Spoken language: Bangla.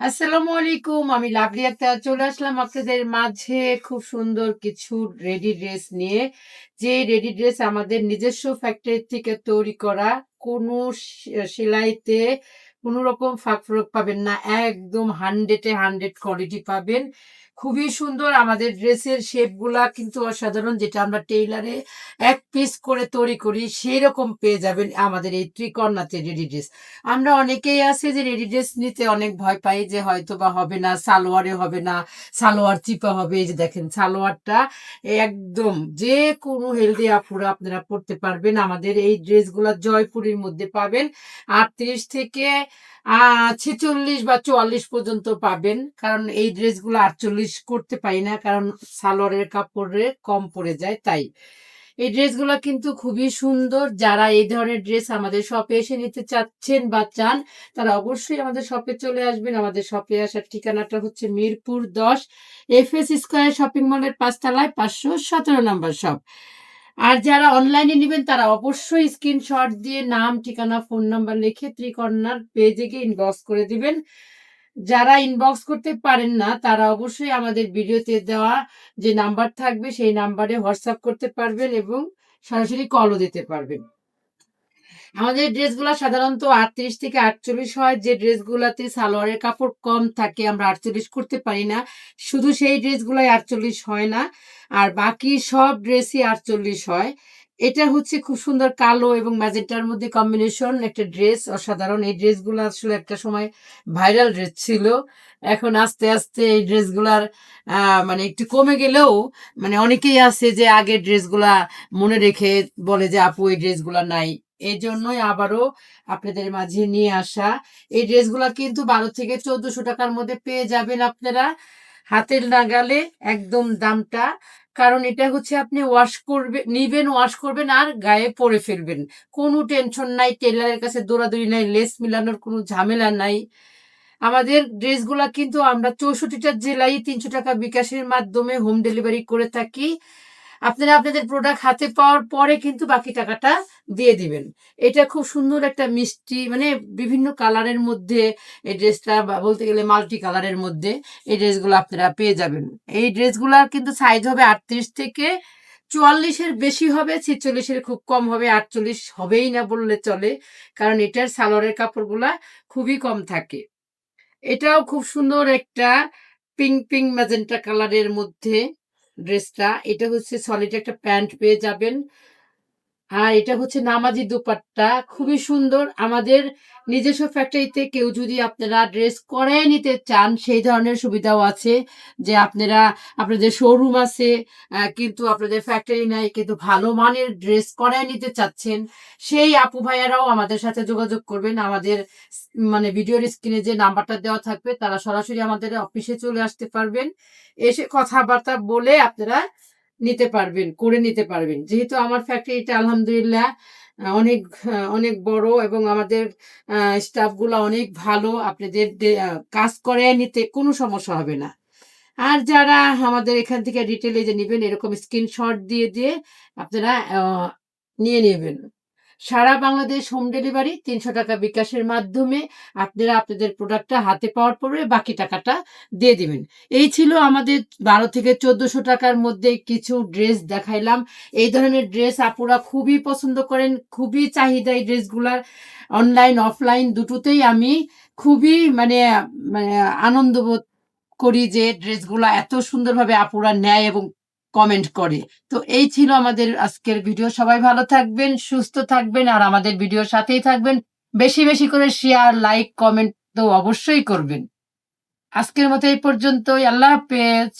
আসসালামু আলাইকুম, আমি লাভলি আক্তার। চলে আসলাম আপনাদের মাঝে খুব সুন্দর কিছু রেডি ড্রেস নিয়ে। যে রেডি ড্রেস আমাদের নিজস্ব ফ্যাক্টরি থেকে তৈরি করা, কোনো সেলাইতে কোনো রকম ফাঁক ফোরক পাবেন না। একদম হান্ড্রেডে হান্ড্রেড কোয়ালিটি পাবেন। খুবই সুন্দর আমাদের ড্রেসের শেপগুলা কিন্তু অসাধারণ, যেটা আমরা টেইলারে এক পিস করে তৈরি করি সেই রকম পেয়ে যাবেন আমাদের এই ত্রিকর্ণাতে রেডি ড্রেস। আমরা অনেকেই আছে যে রেডি ড্রেস নিতে অনেক ভয় পাই যে হয়তো বা হবে না, সালোয়ারে হবে না, সালোয়ার চিপা হবে, এই যে দেখেন সালোয়ারটা একদম যে কোনো হেলদি আপুরা আপনারা পড়তে পারবেন। আমাদের এই ড্রেসগুলা জয়পুরের মধ্যে পাবেন, আটত্রিশ থেকে, আহ, ছেচল্লিশ বা চুয়াল্লিশ পর্যন্ত পাবেন, কারণ এই ড্রেসগুলো আটচল্লিশ করতে পারি না, কারণ সালোয়ারের কাপড়ে কম পড়ে যায়, তাই। এই ড্রেসগুলো কিন্তু খুবই সুন্দর। যারা এই ধরনের ড্রেস আমাদের শপে এসে নিতে চাচ্ছেন বা চান, তারা অবশ্যই আমাদের শপে চলে আসবেন। আমাদের শপে আসার ঠিকানাটা হচ্ছে মিরপুর দশ এফ এস স্কোয়ার শপিং মলের পাঁচতলায় পাঁচশো সতেরো নম্বর শপ। আর যারা অনলাইনে নেবেন, তারা অবশ্যই স্ক্রিনশট দিয়ে নাম, ঠিকানা, ফোন নাম্বার লিখে ত্রিকর্ণার পেজে গিয়ে ইনবক্স করে দিবেন। যারা ইনবক্স করতে পারেন না, তারা অবশ্যই আমাদের ভিডিওতে দেওয়া যে নাম্বার থাকবে, সেই নাম্বারে হোয়াটসঅ্যাপ করতে পারবেন এবং সরাসরি কলও দিতে পারবেন। আমাদের ড্রেসগুলো সাধারণত আটত্রিশ থেকে আটচল্লিশ হয়। যে ড্রেসগুলোতে সালোয়ারের কাপড় কম থাকে, আমরা আটচল্লিশ করতে পারি না। শুধু সেই ড্রেসগুলোই আটচল্লিশ হয় না, আর বাকি সব ড্রেসই আটচল্লিশ হয়। এটা হচ্ছে খুব সুন্দর কালো এবং ম্যাজেন্টার মধ্যে কম্বিনেশন একটা ড্রেস অসাধারণ। এই ড্রেসগুলো আসলে একটা সময় ভাইরাল ড্রেস ছিল। এখন আস্তে আস্তে এই ড্রেসগুলার মানে একটু কমে গেলেও মানে অনেকেই আছে যে আগের ড্রেসগুলা মনে রেখে বলে যে, আপু, এই ড্রেসগুলা নাই। এই জন্যই আবারও আপনাদের মাঝে নিয়ে আসা। এই ড্রেসগুলা কিন্তু বারো থেকে চোদ্দশো টাকার মধ্যে পেয়ে যাবেন আপনারা। হাতের নাগালে একদম দামটা। কারণ এটা হচ্ছে আপনি ওয়াশ করবে, নিবেন ওয়াশ করবেন আর গায়ে পরে ফেলবেন। কোনো টেনশন নাই টেলারের কাছে দৌড়াদৌড়ি নাই লেস মিলানোর কোনো ঝামেলা নাই। আমাদের ড্রেসগুলা কিন্তু আমরা চৌষট্টিটা জেলায় তিনশো টাকা বিকাশের মাধ্যমে হোম ডেলিভারি করে থাকি। আপনারা আপনাদের প্রোডাক্ট হাতে পাওয়ার পরে কিন্তু বাকি টাকাটা দিয়ে দিবেন। এটা খুব সুন্দর একটা মিষ্টি মানে বিভিন্ন কালারের মধ্যে এই ড্রেসটা বলতে গেলে মাল্টি কালারের মধ্যে এই ড্রেসগুলো আপনারা পেয়ে যাবেন। এই ড্রেসগুলার কিন্তু সাইজ হবে আটত্রিশ থেকে চুয়াল্লিশের বেশি হবে ছিচল্লিশের খুব কম হবে, আটচল্লিশ হবেই না বললে চলে, কারণ এটার সালোয়ারের কাপড়গুলা খুবই কম থাকে। এটাও খুব সুন্দর একটা পিঙ্ক পিঙ্ক ম্যাজেন্টা কালারের মধ্যে ড্রেসটা। এটা হচ্ছে সলিড একটা প্যান্ট পেয়ে যাবেন। আর এটা হচ্ছে নামাজি দুপাট্টা। খুবই সুন্দর। আমাদের নিজস্ব ফ্যাক্টরিতে কেউ যদি আপনারা ড্রেস করাই নিতে চান, সেই ধরনের সুবিধাও আছে যে আপনারা, আপনাদের শোরুম আছে কিন্তু আপনাদের ফ্যাক্টরি নাই, কিন্তু ভালো মানের ড্রেস করাই নিতে চাচ্ছেন, সেই আপু ভাইয়ারাও আমাদের সাথে যোগাযোগ করবেন। আমাদের মানে ভিডিওর স্ক্রিনে যে নাম্বারটা দেওয়া থাকবে, তারা সরাসরি আমাদের অফিসে চলে আসতে পারবেন। এসে কথাবার্তা বলে আপনারা নিতে পারবেন, করে নিতে পারবেন। যেহেতু আমার ফ্যাক্টরিটা আলহামদুলিল্লাহ অনেক অনেক বড় এবং আমাদের স্টাফগুলো অনেক ভালো, আপনাদের কাজ করে নিতে কোনো সমস্যা হবে না। আর যারা আমাদের এখান থেকে ডিটেলে যে নেবেন, এরকম স্ক্রিনশট দিয়ে দিয়ে আপনারা নিয়ে নেবেন। সারা বাংলাদেশ হোম ডেলিভারি তিনশো টাকা বিকাশের মাধ্যমে আপনারা আপনাদের প্রোডাক্টটা হাতে পাওয়ার পরে বাকি টাকাটা দিয়ে দিবেন। এই ছিল আমাদের বারো থেকে চোদ্দশো টাকার মধ্যে কিছু ড্রেস দেখাইলাম। এই ধরনের ড্রেস আপুরা খুবই পছন্দ করেন, খুবই চাহিদা এই ড্রেসগুলার অনলাইন অফলাইন দুটোতেই আমি খুবই মানে মানে আনন্দ বোধ করি যে ড্রেসগুলো এত সুন্দরভাবে আপুরা নেয় এবং কমেন্ট করে। তো এই ছিল আমাদের আজকের ভিডিও সবাই ভালো থাকবেন, সুস্থ থাকবেন, আর আমাদের ভিডিওর সাথেই থাকবেন। বেশি বেশি করে শেয়ার লাইক কমেন্ট তো অবশ্যই করবেন। আজকের মতো এই পর্যন্তই। আল্লাহ হাফেজ।